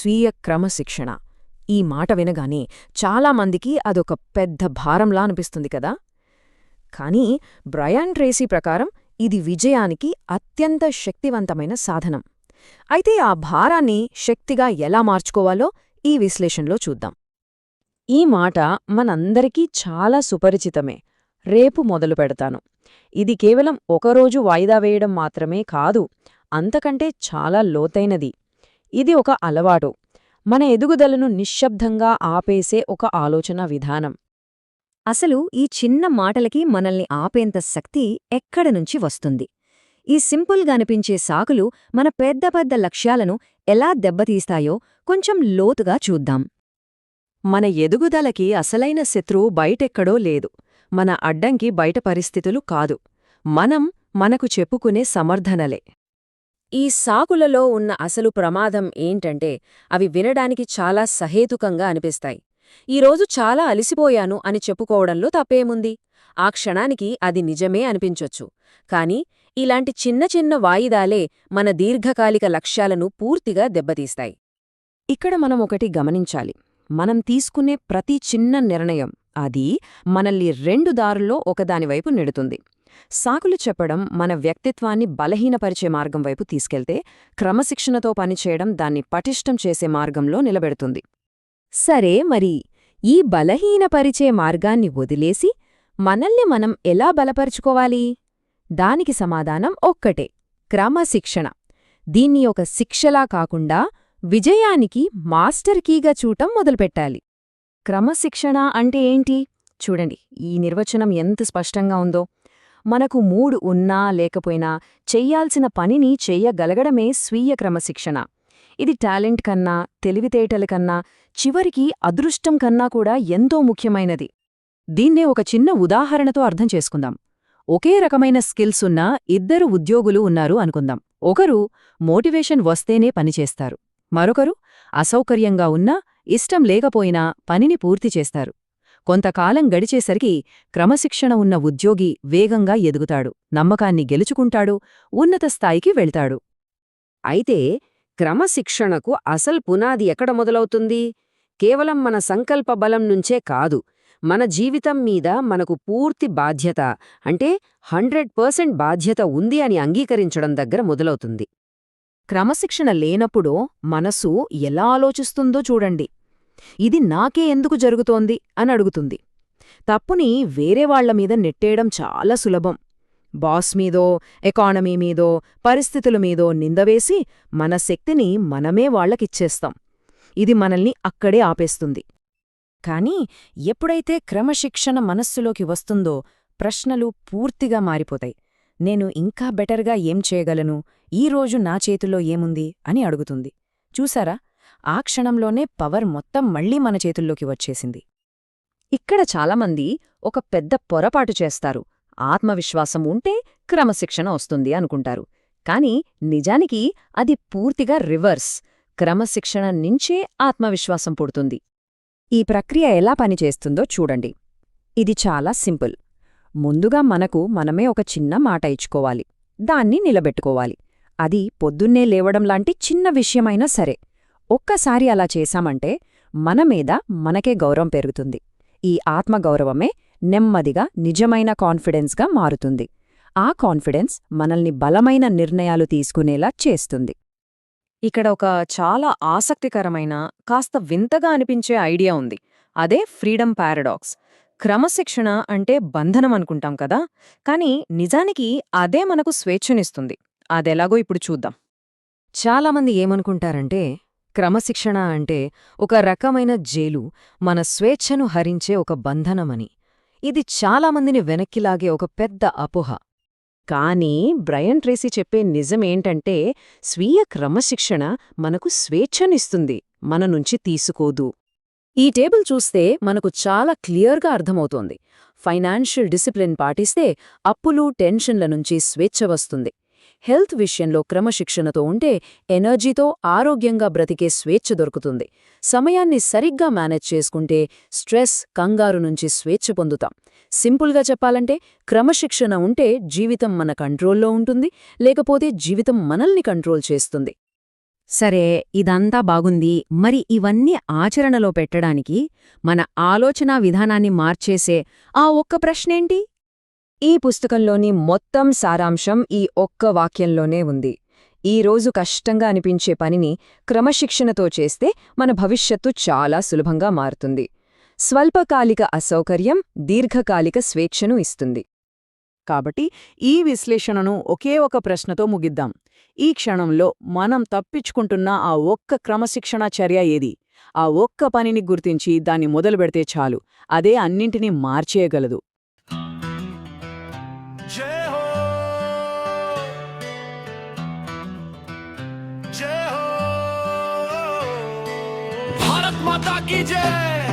స్వీయ క్రమశిక్షణ ఈ మాట వినగానే చాలామందికి అదొక పెద్ద భారంలా అనిపిస్తుంది కదా? కానీ బ్రయాన్ ట్రేసీ ప్రకారం ఇది విజయానికి అత్యంత శక్తివంతమైన సాధనం. అయితే ఆ భారాన్ని శక్తిగా ఎలా మార్చుకోవాలో ఈ విశ్లేషణలో చూద్దాం. ఈ మాట మనందరికీ చాలా సుపరిచితమే. రేపు మొదలు పెడతాను. ఇది కేవలం ఒకరోజు వాయిదా వేయడం మాత్రమే కాదు అంతకంటే చాలా లోతైనది. ఇది ఒక అలవాటు. మన ఎదుగుదలను నిశ్శబ్దంగా ఆపేసే ఒక ఆలోచన విధానం. అసలు ఈ చిన్న మాటలకి మనల్ని ఆపేంత శక్తి ఎక్కడనుంచి వస్తుంది? ఈ సింపుల్గానిపించే సాకులు మన పెద్ద పెద్ద లక్ష్యాలను ఎలా దెబ్బతీస్తాయో కొంచెం లోతుగా చూద్దాం. మన ఎదుగుదలకి అసలైన శత్రువు బయటెక్కడో లేదు. మన అడ్డంకి బయట పరిస్థితులు కాదు. మనం మనకు చెప్పుకునే సమర్థనలే. ఈ సాకులలో ఉన్న అసలు ప్రమాదం ఏంటంటే అవి వినడానికి చాలా సహేతుకంగా అనిపిస్తాయి. ఈరోజు చాలా అలిసిపోయాను అని చెప్పుకోవడంలో తప్పేముంది? ఆ క్షణానికి అది నిజమే అనిపించొచ్చు. కాని ఇలాంటి చిన్న చిన్న వాయిదాలే మన దీర్ఘకాలిక లక్ష్యాలను పూర్తిగా దెబ్బతీస్తాయి. ఇక్కడ మనం ఒకటి గమనించాలి. మనం తీసుకునే ప్రతి చిన్న నిర్ణయం అది మనల్ని రెండు దారుల్లో ఒకదానివైపు నెడుతుంది. సాకులు చెప్పడం మన వ్యక్తిత్వాన్ని బలహీనపరిచే మార్గం వైపు తీసుకెళ్తే క్రమశిక్షణతో పనిచేయడం దాన్ని పటిష్టం చేసే మార్గంలో నిలబెడుతుంది. సరే మరి ఈ బలహీనపరిచే మార్గాన్ని వదిలేసి మనల్ని మనం ఎలా బలపరుచుకోవాలి? దానికి సమాధానం ఒక్కటే క్రమశిక్షణ. దీన్ని ఒక శిక్షలా కాకుండా విజయానికి మాస్టర్ కీగా చూటం మొదలుపెట్టాలి. క్రమశిక్షణ అంటే ఏంటి? చూడండి ఈ నిర్వచనం ఎంత స్పష్టంగా ఉందో. మనకు మూడు ఉన్నా లేకపోయినా చెయ్యాల్సిన పనిని చెయ్యగలగడమే స్వీయ క్రమశిక్షణ. ఇది టాలెంట్ కన్నా తెలివితేటల కన్నా చివరికి అదృష్టం కన్నా కూడా ఎంతో ముఖ్యమైనది. దీన్నే ఒక చిన్న ఉదాహరణతో అర్థం చేసుకుందాం. ఒకే రకమైన స్కిల్స్ ఉన్న ఇద్దరు ఉద్యోగులు ఉన్నారు అనుకుందాం. ఒకరు మోటివేషన్ వస్తేనే పనిచేస్తారు మరొకరు అసౌకర్యంగా ఉన్నా ఇష్టం లేకపోయినా పనిని పూర్తి చేస్తారు. కొంతకాలం గడిచేసరికి క్రమశిక్షణ ఉన్న ఉద్యోగి వేగంగా ఎదుగుతాడు నమ్మకాన్ని గెలుచుకుంటాడు ఉన్నత స్థాయికి వెళ్తాడు. అయితే క్రమశిక్షణకు అసల్ పునాది ఎక్కడ మొదలవుతుంది? కేవలం మన సంకల్ప బలం నుంచే కాదు మన జీవితం మీద మనకు పూర్తి బాధ్యత అంటే హండ్రెడ్ పర్సెంట్ బాధ్యత ఉంది అని అంగీకరించడం దగ్గర మొదలవుతుంది. క్రమశిక్షణ లేనప్పుడు మనసు ఎలా ఆలోచిస్తుందో చూడండి. ఇది నాకే ఎందుకు జరుగుతోంది? అని అడుగుతుంది. తప్పుని వేరే మీద నెట్టేయడం చాలా సులభం. బాస్ మీదో ఎకానమీ మీదో పరిస్థితుల మీదో నిందవేసి మన శక్తిని మనమే వాళ్ళకిచ్చేస్తాం ఇది మనల్ని అక్కడే ఆపేస్తుంది. కాని ఎప్పుడైతే క్రమశిక్షణ మనస్సులోకి వస్తుందో ప్రశ్నలు పూర్తిగా మారిపోతాయి. నేను ఇంకా బెటర్గా ఏం చేయగలను? ఈరోజు నా చేతిలో ఏముంది? అని అడుగుతుంది. చూసారా? ఆ క్షణంలోనే పవర్ మొత్తం మళ్ళీ మన చేతుల్లోకి వచ్చేసింది. ఇక్కడ చాలామంది ఒక పెద్ద పొరపాటు చేస్తారు. ఆత్మవిశ్వాసం ఉంటే క్రమశిక్షణ వస్తుంది అనుకుంటారు. కాని నిజానికి అది పూర్తిగా రివర్స్. క్రమశిక్షణ నుంచే ఆత్మవిశ్వాసం పుడుతుంది. ఈ ప్రక్రియ ఎలా పనిచేస్తుందో చూడండి. ఇది చాలా సింపుల్. ముందుగా మనకు మనమే ఒక చిన్న మాట ఇచ్చుకోవాలి. దాన్ని నిలబెట్టుకోవాలి. అది పొద్దున్నే లేవడంలాంటి చిన్న విషయమైనా సరే. ఒక్కసారి అలా చేశామంటే మన మీద మనకే గౌరవం పెరుగుతుంది. ఈ ఆత్మగౌరవమే నెమ్మదిగా నిజమైన కాన్ఫిడెన్స్గా మారుతుంది. ఆ కాన్ఫిడెన్స్ మనల్ని బలమైన నిర్ణయాలు తీసుకునేలా చేస్తుంది. ఇక్కడ ఒక చాలా ఆసక్తికరమైన కాస్త వింతగా అనిపించే ఐడియా ఉంది. అదే ఫ్రీడమ్ పారాడాక్స్. క్రమశిక్షణ అంటే బంధనం అనుకుంటాం కదా? కానీ నిజానికి అదే మనకు స్వేచ్ఛనిస్తుంది. అదెలాగో ఇప్పుడు చూద్దాం. చాలామంది ఏమనుకుంటారంటే క్రమశిక్షణ అంటే ఒక రకమైన జైలు మన స్వేచ్ఛను హరించే ఒక బంధనమని. ఇది చాలామందిని వెనక్కిలాగే ఒక పెద్ద అపోహ. కానీ బ్రయన్ ట్రేసీ చెప్పే నిజమేంటంటే స్వీయ క్రమశిక్షణ మనకు స్వేచ్ఛనిస్తుంది మన నుంచి తీసుకోదు. ఈ టేబుల్ చూస్తే మనకు చాలా క్లియర్గా అర్థమవుతోంది. ఫైనాన్షియల్ డిసిప్లిన్ పాటిస్తే అప్పులు టెన్షన్ల నుంచి స్వేచ్ఛ వస్తుంది. హెల్త్ విషయంలో క్రమశిక్షణతో ఉంటే ఎనర్జీతో ఆరోగ్యంగా బ్రతికే స్వేచ్ఛ దొరుకుతుంది. సమయాన్ని సరిగ్గా మేనేజ్ చేసుకుంటే స్ట్రెస్ కంగారు నుంచి స్వేచ్ఛ పొందుతాం. సింపుల్గా చెప్పాలంటే క్రమశిక్షణ ఉంటే జీవితం మన కంట్రోల్లో ఉంటుంది లేకపోతే జీవితం మనల్ని కంట్రోల్ చేస్తుంది. సరే ఇదంతా బాగుంది. మరి ఇవన్నీ ఆచరణలో పెట్టడానికి మన ఆలోచనా విధానాన్ని మార్చేసే ఆ ఒక్క ప్రశ్నేంటి? ఈ పుస్తకంలోని మొత్తం సారాంశం ఈ ఒక్క వాక్యంలోనే ఉంది. ఈ రోజు కష్టంగా అనిపించే పనిని క్రమశిక్షణతో చేస్తే మన భవిష్యత్తు చాలా సులభంగా మారుతుంది. స్వల్పకాలిక అసౌకర్యం దీర్ఘకాలిక స్వేచ్ఛను ఇస్తుంది. కాబట్టి ఈ విశ్లేషణను ఒకే ఒక ప్రశ్నతో ముగిద్దాం. ఈ క్షణంలో మనం తప్పించుకుంటున్న ఆ ఒక్క క్రమశిక్షణ చర్య ఏది? ఆ ఒక్క పనిని గుర్తించి దాన్ని మొదలుపెడితే చాలు. అదే అన్నింటినీ మార్చేయగలదు. EJ.